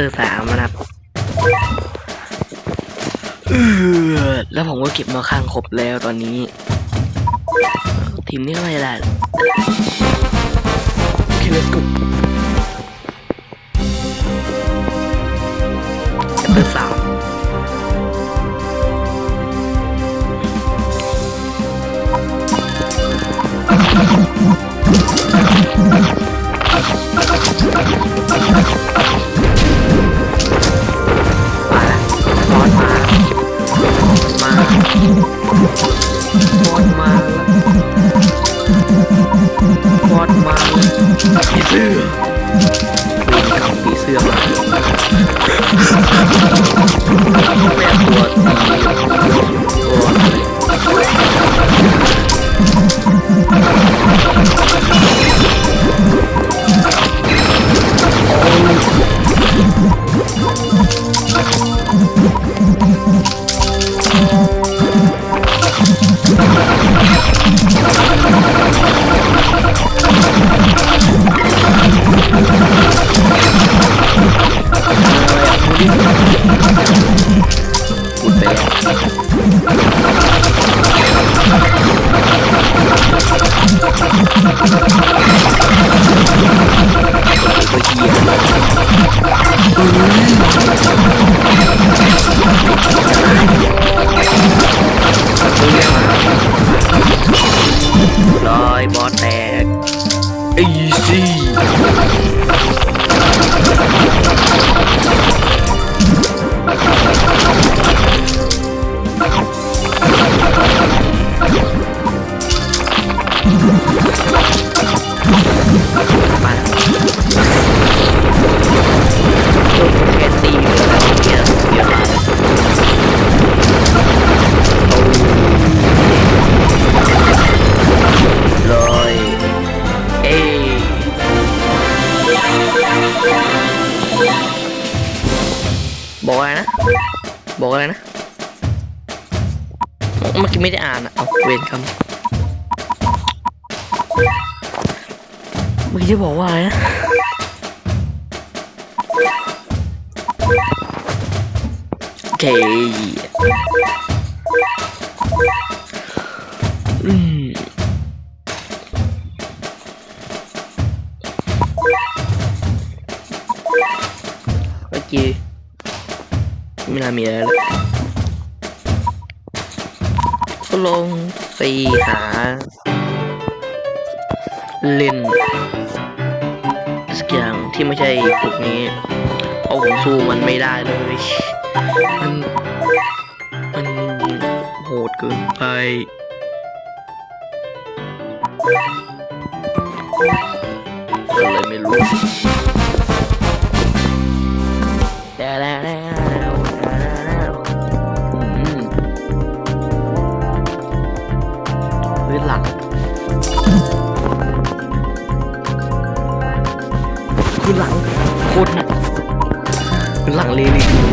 ตอร์สามนะครับแล้วผมก็เก็บมาข้างครบแล้วตอนนี้ ทีมนี้ก็ไม่ได้โอเค let's go เตอร์สาม บอดมาบอดมาผีเสื้อผีเสื้อมาแม่ตัวสีตัว บอกว่านะโอเคอืมเมื่อกี้ไม่น่ามีอะไรแล้วก็ลงไปหาเล่น สักอย่างที่ไม่ใช่พวกนี้เพราะผมสู้มันไม่ได้เลย มันมันโหดเกินไปเลยไม่รู้ หลังเลยเลย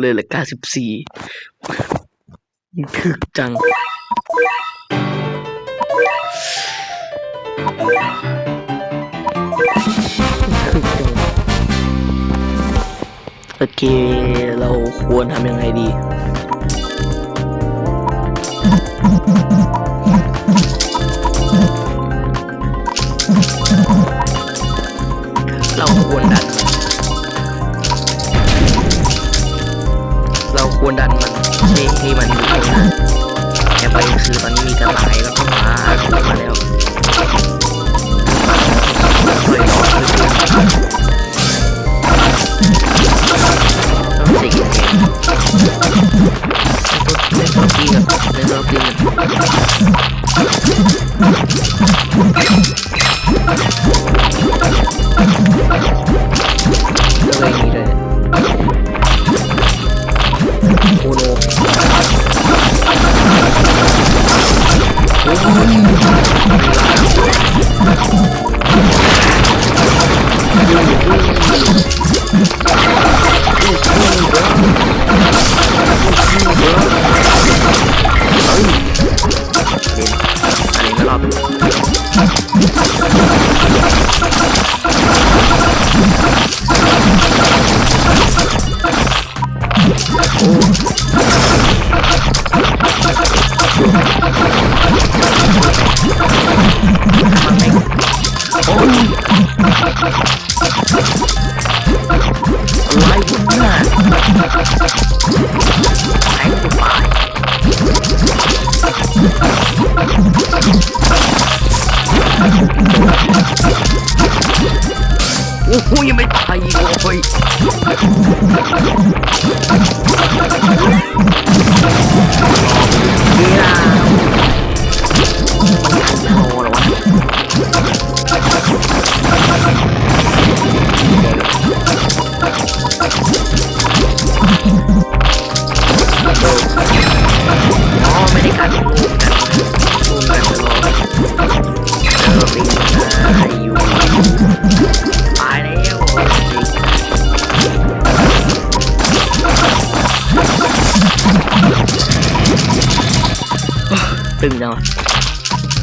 เลยเหละเก้าสิบสี่ถึกจังถึกจัง โอเค เราควรทำยังไงดี ควรดันมันให้ให้มันอยู่ตรงนั้นแต่ประเด็นคือตอนนี้มีกระต่ายแล้วก็หมาขึ้นมาแล้วปล่อยร้อนเลยต้องเสกเองเล่นตัวกี้กับเล่นตัวกี้กับ อ้ยอะไรวะเนี่ยไอ้ตัวปลายโอ้โหยังไม่ตายอีกโอ้ยเนี่ยมันโหเหรอวะ อ๋อไม่ได้การรวม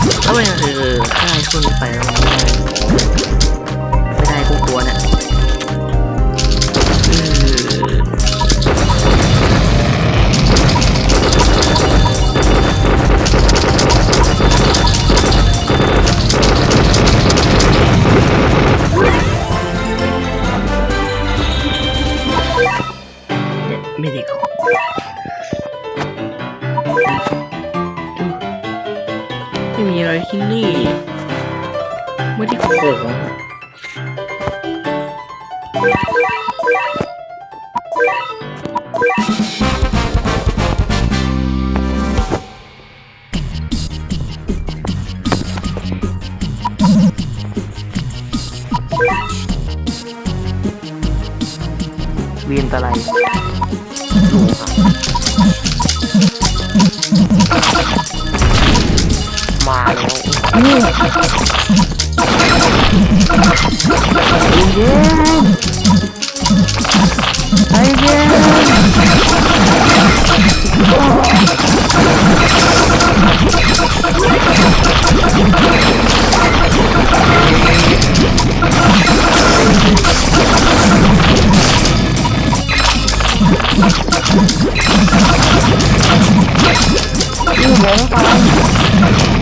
เออปีนาอยู่ตายแล้วตึงจังวะแล้วมันคือค่ายช่วงนี้ไปแล้วมันไม่ได้ไม่ได้กูกลัวเนี่ย ที่นี่ไม่ได้ของเวียนตะไลดูครั มาแล้วนี่ไอ้เย็นไอ้เย็นนี่เหมือนกัน Oh,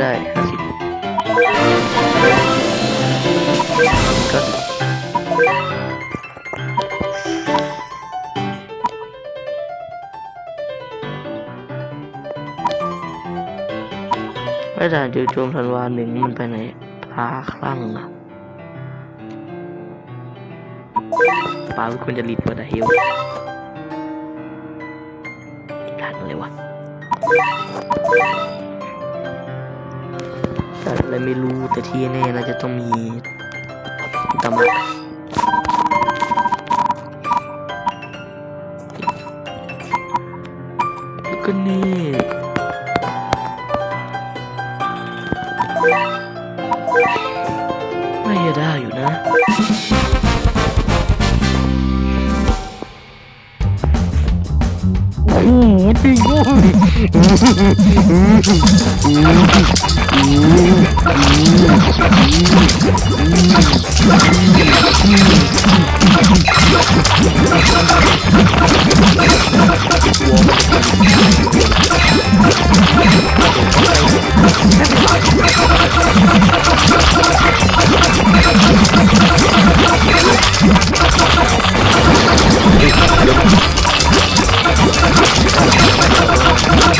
ได้ห้าสิบก็ไม่ได้จู่โจมธันวาหนึ่งมันไปไหนพาคลั่งอะปาคุณจะรีบเปิดอะเฮลทันเลยวะ แต่อะไรไม่รู้แต่ที่แน่เราจะต้องมีตำรวจแล้วก็นี่ไม่ได้อยู่นะโอ้โหจริงด้วย เ Ha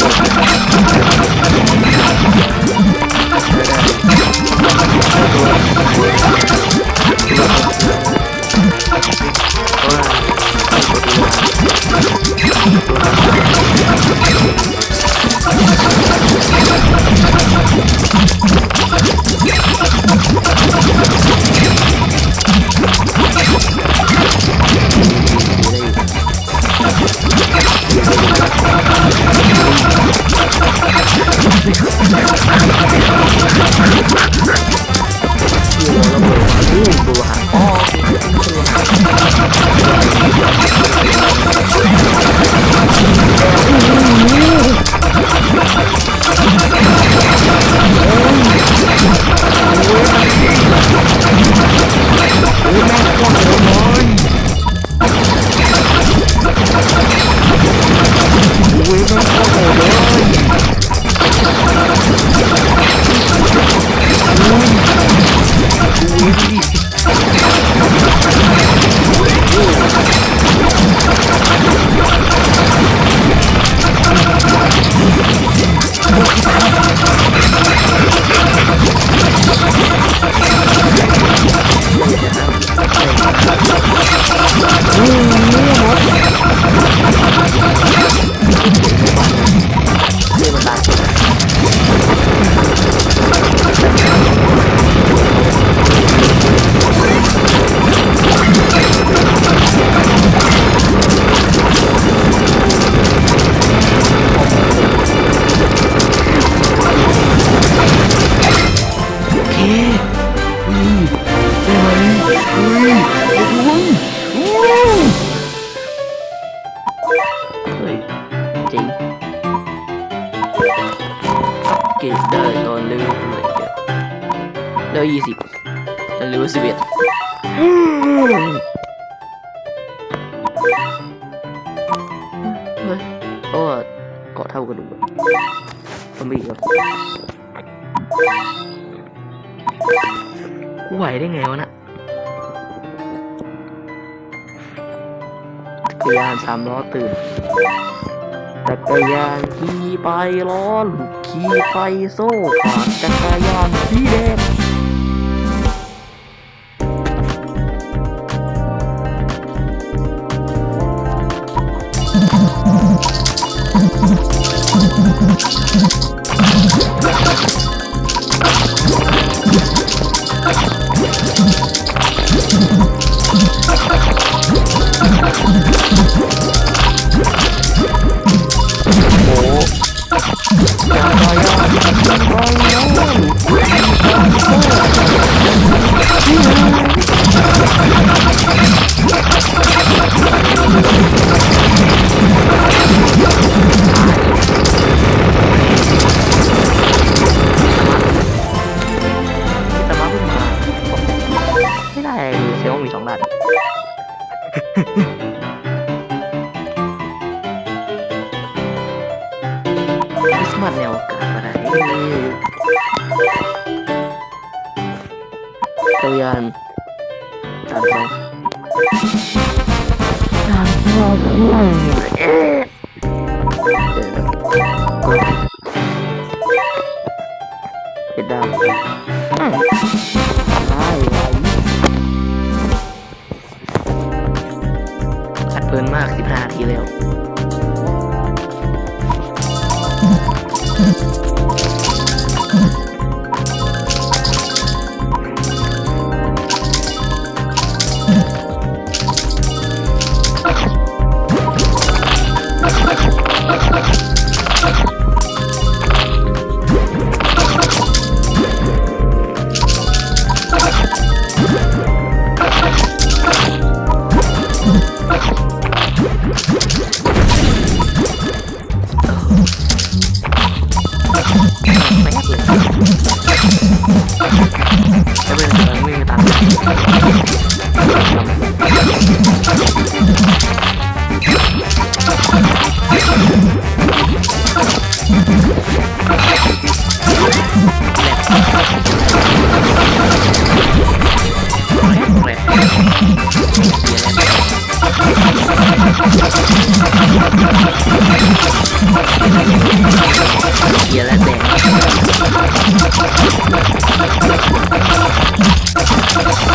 ha ha! ไปโซ่ขาดจักรยานสีแดง Bismarnya oke pada ini kalian tanpa tanpa 一位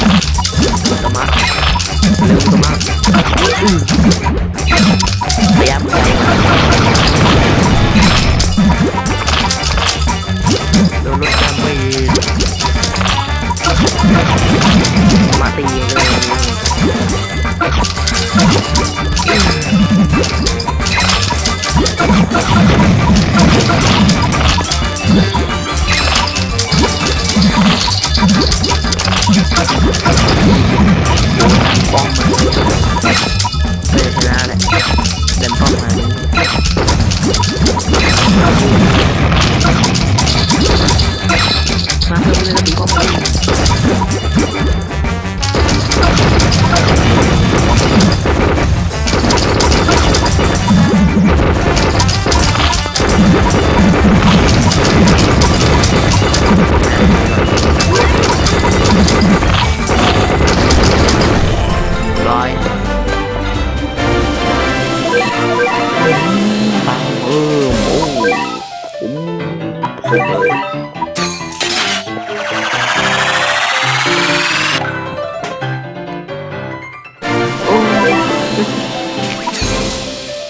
กระมัดเร็วกระมัดพยายามโดนรถจำปีมาตีเลย Thank you. Bomba.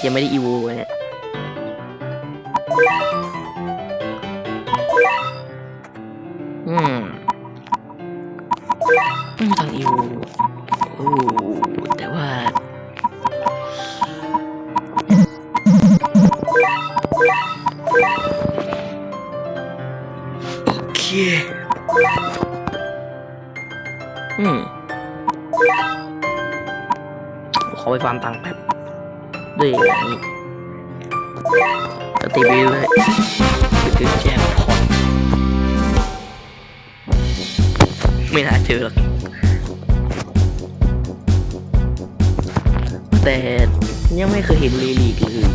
ังไม่ได้อีวูเนี่ยอืมไม่มีทางอีวู แต่ยังไม่เคยเห็นเลลีกเลย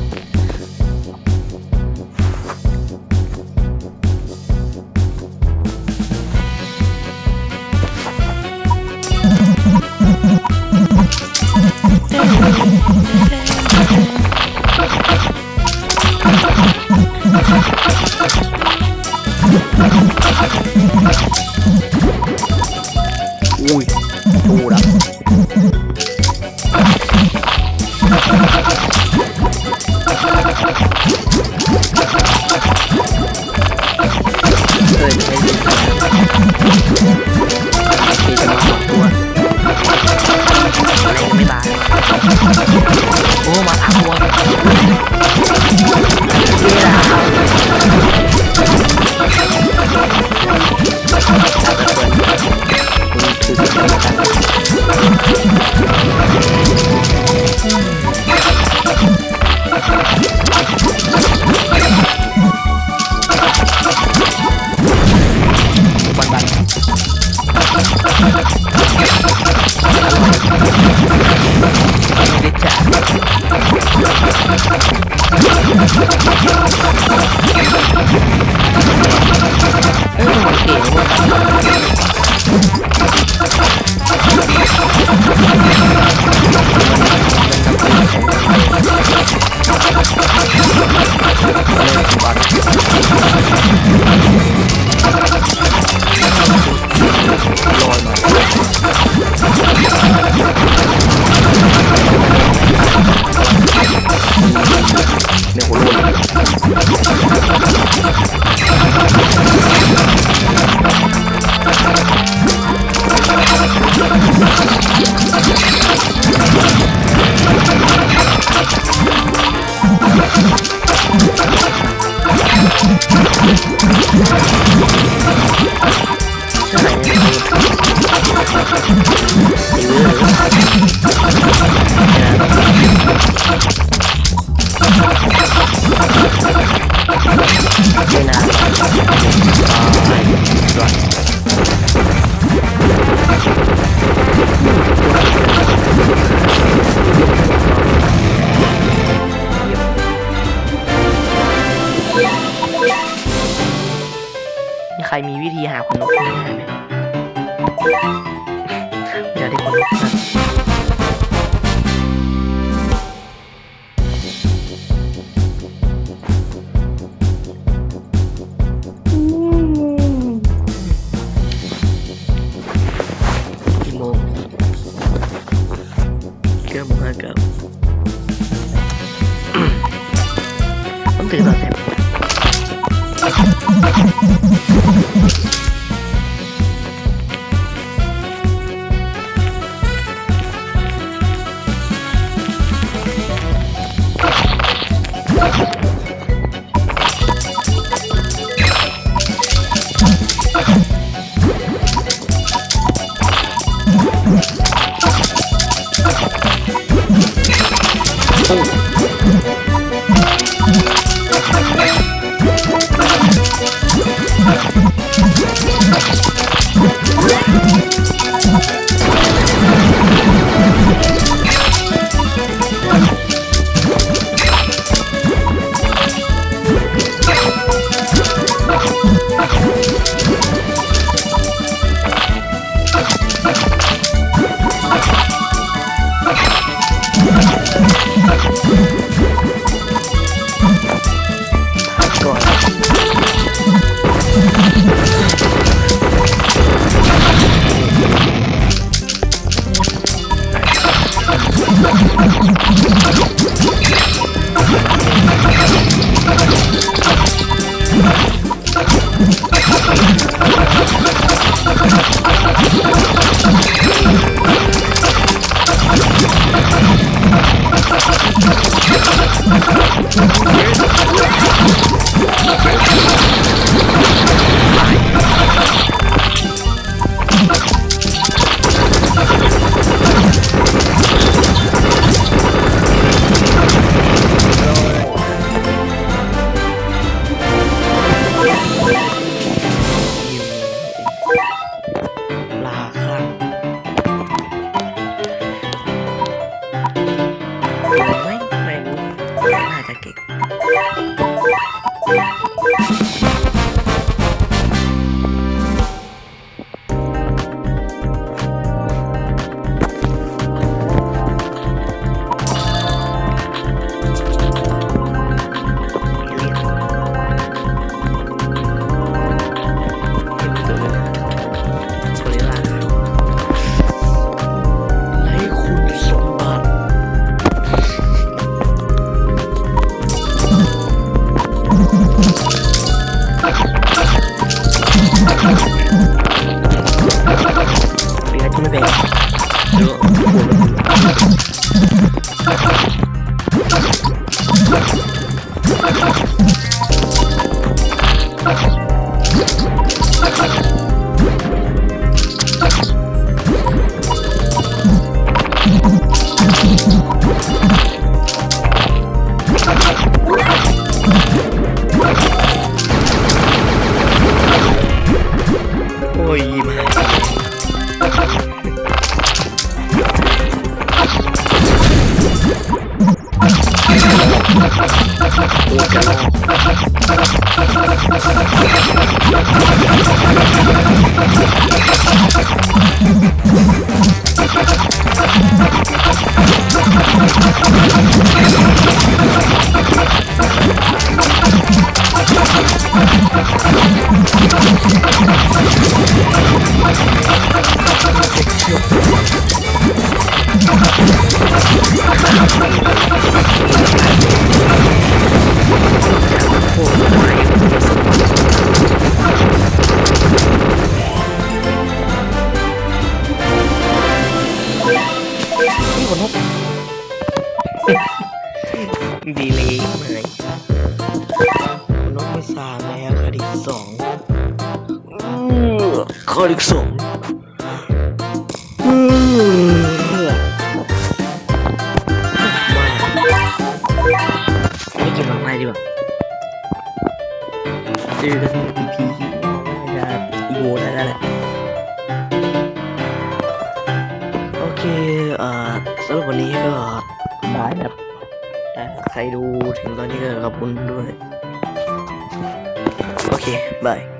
รมีวิธีหาคนนกได้ไหมเดี๋ได้คนนก